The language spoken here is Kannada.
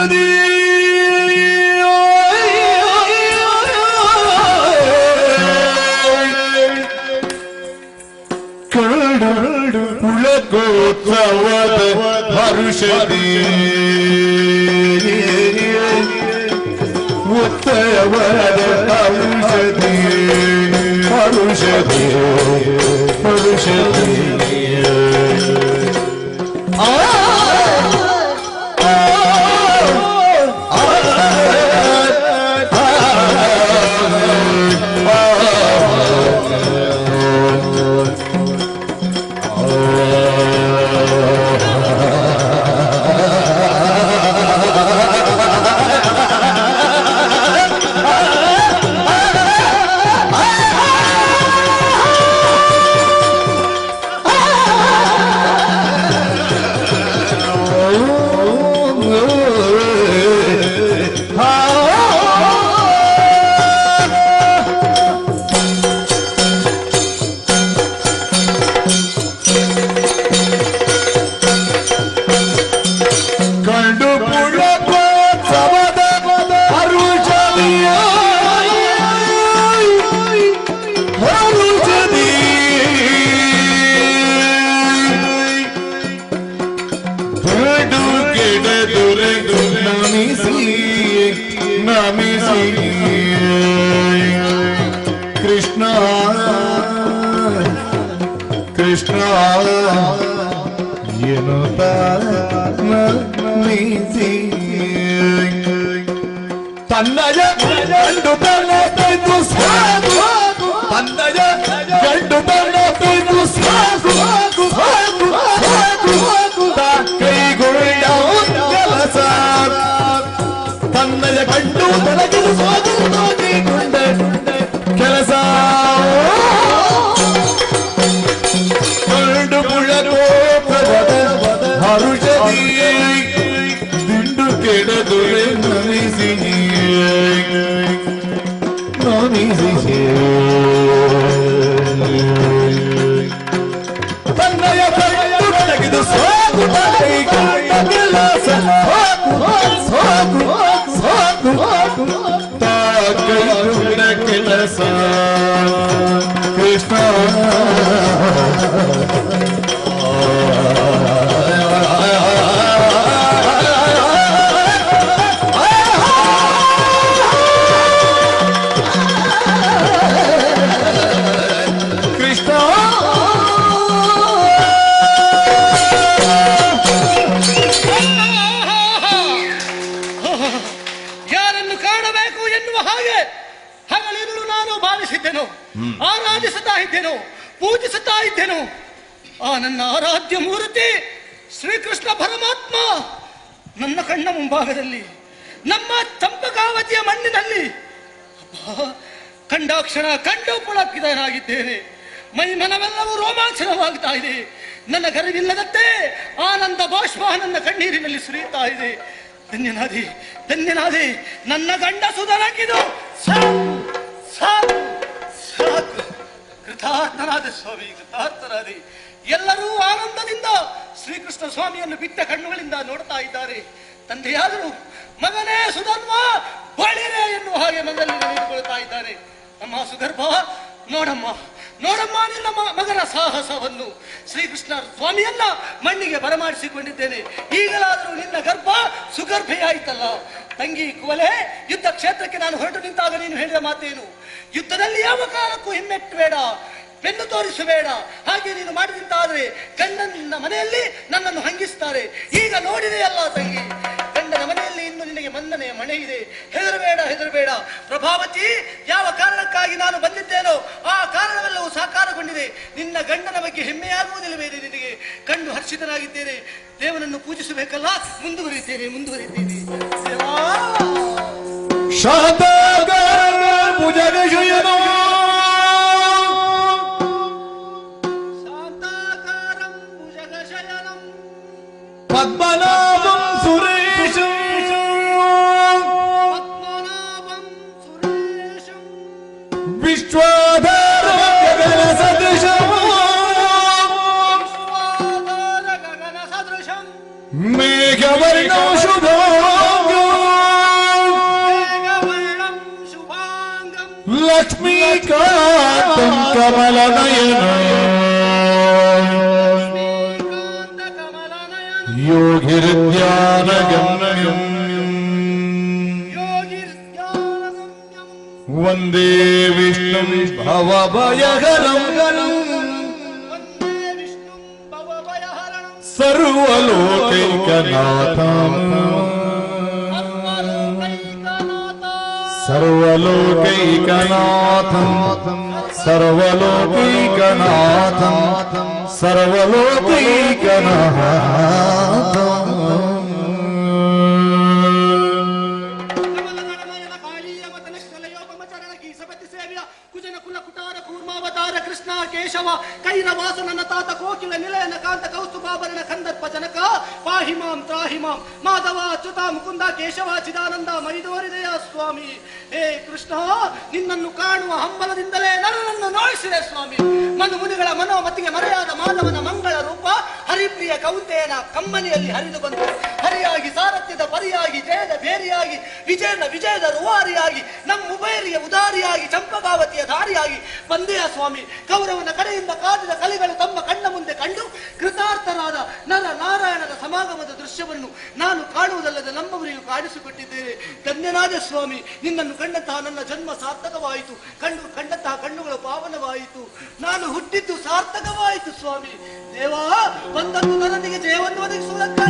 ಪರುಷದಿ ಕರಡು ಕುಲಗೋತ್ಸವದ ಹರುಷದಿ ಉತ್ತಯವದ ಔಷಧಿ ಔಷಧಿ ಔಷಧಿ ತನ್ನಯ, ಗಂಡು ತನ್ನ ತೆಗೆದು ಸಾಕು ತನ್ನಯ, ಗಂಡು ತನ್ನ ತೆಗೆದು ಸಾಕು ಸಾಕು ಸಾಕು ತಾ ಕೈಗೊಂಡ ಕೆಲಸ ತನ್ನಯ ಗಂಡು ಹರುಷದಿ ದಿಂಡು ಕೆಡದು ನಮಿಸಿ ನಮಿಸಿ ತನ್ನಯ ಕಂಡು ತೆಗೆದು ಸಾಕು ಕೈಗೊಂಡ ಕೆಲಸ ಸಾಕು ಸಾಕು ಸಾಕು ತಾ ಕೈಗೊಂಡ ಕೆಲಸ ಕೃಷ್ಣ ಕೃಷ್ಣ ಕಾಣಬೇಕು ಎನ್ನುವ ಹಾಗೆ ಹಗಲಿರುಳು ನಾನು ಭಾವಿಸಿದ್ದೆನು ಆರಾಧಿಸುತ್ತಾ ಇದ್ದೆನು ಪೂಜಿಸುತ್ತಾ ಇದ್ದೆನು. ಆ ನನ್ನ ಆರಾಧ್ಯ ಮೂರ್ತಿ ಶ್ರೀಕೃಷ್ಣ ಪರಮಾತ್ಮ ನನ್ನ ಕಣ್ಣ ಮುಂಭಾಗದಲ್ಲಿ ನಮ್ಮ ಚಂಪಕಾವತಿಯ ಮಣ್ಣಿನಲ್ಲಿ. ಕಂಡಾಕ್ಷಣ ಕಂಡು ಪುಳಕಿದನಾಗಿದ್ದೇನೆ ಮೈ ಮನವೆಲ್ಲವೂ ರೋಮಾಂಚನವಾಗ್ತಾ ಇದೆ. ನನ್ನ ಗರಿವಿಲ್ಲದಂತೆ ಆನಂದ ಬಾಷ್ಪ ನನ್ನ ಕಣ್ಣೀರಿನಲ್ಲಿ ಸುರಿಯುತ್ತಾ ಇದೆ. ಧನ್ಯನಾದೆ ಧನ್ಯನಾದೆ. ನನ್ನ ಗಂಡ ಸುಧನಕ್ಕಿದು ಸಾಕು ಸಾಕು ಸಾಕು. ಕೃತಾರ್ಥನಾದ ಸ್ವಾಮಿ, ಕೃತಾರ್ಥನಾದೆ. ಎಲ್ಲರೂ ಆನಂದದಿಂದ ಶ್ರೀಕೃಷ್ಣ ಸ್ವಾಮಿಯನ್ನು ಬಿಟ್ಟ ಕಣ್ಣುಗಳಿಂದ ನೋಡ್ತಾ ಇದ್ದಾರೆ. ತಂದೆಯಾದರೂ ಮಗನೇ ಸುಧನ್ವ, ಬಳಿರೆ ಎನ್ನುವ ಹಾಗೆ ಮಗನಲ್ಲಿ ನಡೆದುಕೊಳ್ತಾ ಇದ್ದಾರೆ. ಅಮ್ಮ ಸುಗರ್ಭ ನೋಡಮ್ಮ ನೋಡಮ್ಮ, ನಿನ್ನ ಮಗನ ಸಾಹಸವನ್ನು ಶ್ರೀಕೃಷ್ಣ ಸ್ವಾಮಿಯನ್ನ ಮಣ್ಣಿಗೆ ಬರಮಾಡಿಸಿಕೊಂಡಿದ್ದೇನೆ. ಈಗಲಾದರೂ ನಿನ್ನ ಗರ್ಭ ಸುಗರ್ಭೆಯಾಯಿತಲ್ಲ ತಂಗಿ ಕುವಲೆ, ಯುದ್ಧ ಕ್ಷೇತ್ರಕ್ಕೆ ನಾನು ಹೊರಟು ನಿಂತಾಗ ನೀನು ಹೇಳಿದ ಮಾತೇನು? ಯುದ್ಧದಲ್ಲಿ ಯಾವ ಕಾಲಕ್ಕೂ ಹಿಮ್ಮೆಟ್ಟಬೇಡ, ಬೆನ್ನು ತೋರಿಸಬೇಡ. ಹಾಗೆ ನೀನು ಮಾಡಿದಂತಾದ್ರೆ ಗಂಡನ ಮನೆಯಲ್ಲಿ ನನ್ನನ್ನು ಹಂಗಿಸ್ತಾರೆ. ಈಗ ನೋಡಿದೆಯಲ್ಲ ತಂಗಿ, ಗಂಡನ ಮನೆಯಲ್ಲಿ ಇನ್ನು ನಿನಗೆ ಮನ್ನನೆಯ ಮನೆ ಇದೆ. ಹೆದರಬೇಡ ಹೆದರಬೇಡ. ಪ್ರಭಾವತಿ, ಯಾವ ನಿನ್ನ ಗಂಡನ ಬಗ್ಗೆ ಹೆಮ್ಮೆಯಾಗುವುದಿಲ್ಲವೇ ನಿನಗೆ ಕಂಡು ಹರ್ಷಿತನಾಗಿದ್ದೇನೆ. ದೇವನನ್ನು ಪೂಜಿಸಬೇಕಲ್ಲ? ಮುಂದುವರಿದ್ದೇನೆ ಮುಂದುವರಿದ್ದೇನೆ ದೇವಾ! லக்ஷ்மி காட்டும் கமலநயனம் யோகிருத்யானகம்யம் वन्दे विष्णुं भवभयहरं सर्वलोकैकनाथम्। सर्वलोकैकनाथम्। सर्वलोकैकनाथम्। कनాతం ಕುಟಾರ ಕೂರ್ಮಾವತಾರ ಕೃಷ್ಣ, ಕೇಶವ, ಕೈರವಾಸ, ನನ್ನ ತಾತ ಕೋಕಿಲ, ನಿಲಯನ ಕಾಂತ, ಕೌಸ್ತುಭಾಭರಣ, ಕಂದರ್ಪ ಜನಕ, ಪಾಹಿಮಾಂ, ತ್ರಾಹಿಮಾಂ, ಮಾಧವ ಅಚ್ಯುತ ಮುಕುಂದ, ಕೇಶವ, ಚಿದಾನಂದ, ಮೈದೋರಿದೆಯ ಸ್ವಾಮಿ. ಹೇ ಕೃಷ್ಣ, ನಿನ್ನನ್ನು ಕಾಣುವ ಹಂಬಲದಿಂದಲೇ ನನ್ನನ್ನು ನೋಯಿಸಿದೆ ಸ್ವಾಮಿ. ಮನು ಮುನಿಗಳ ಮನೋಮತಿಗೆ ಮರೆಯಾದ ಮಾಧವನ ಮಂಗಳ ರೂಪ ಹರಿಪ್ರಿಯ ಕೌಂತೆಯನ ಕಮ್ಮನೆಯಲ್ಲಿ ಹರಿದು ಬಂತು. ಹರಿಯಾಗಿ ಸಾರಥ್ಯದ ಪರಿಯಾಗಿ ಜಯದ ಬೇರಿಯಾಗಿ, ವಿಜಯನ ವಿಜಯದ ರುವಾರಿಯಾಗಿ, ನಮ್ಮ ಉಭಯರಿಯ ಉದಾರಿಯಾಗಿ ಚಂಪಗಾವತಿಯ ದಾರಿಯಾಗಿ ಬಂದೆಯ ಸ್ವಾಮಿ ಕೌರವನ ಕಡೆಯಿಂದ ಕಾದಿದ ಕಲೆಗಳು ತಮ್ಮ ಕಣ್ಣ ಮುಂದೆ ಕಂಡು ಕೃತಾರ್ಥರಾದ ನರ ನಾರಾಯಣದ ಸಮಾಗಮದ ದೃಶ್ಯವನ್ನು ನಾನು ಕಾಣುವುದಲ್ಲದೆ ನಮ್ಮವರಿಗೂ ಕಾಣಿಸಿಕೊಟ್ಟಿದ್ದೇನೆ ಧನ್ಯನಾದ ಸ್ವಾಮಿ, ನಿನ್ನನ್ನು ಕಂಡಂತಹ ನನ್ನ ಜನ್ಮ ಸಾರ್ಥಕವಾಯಿತು. ಕಂಡು, ಕಂಡಂತಹ ಕಣ್ಣುಗಳು ಪಾವನವಾಯಿತು. ನಾನು ಹುಟ್ಟಿದ್ದು ಸಾರ್ಥಕವಾಯಿತು ಸ್ವಾಮಿ. ದೇವಾ ಬಂದದ್ದು ನನ್ನೊಂದಿಗೆ ಜಯವನ್ನು ಒದಗಿಸುವುದಕ್ಕಾಗಿ.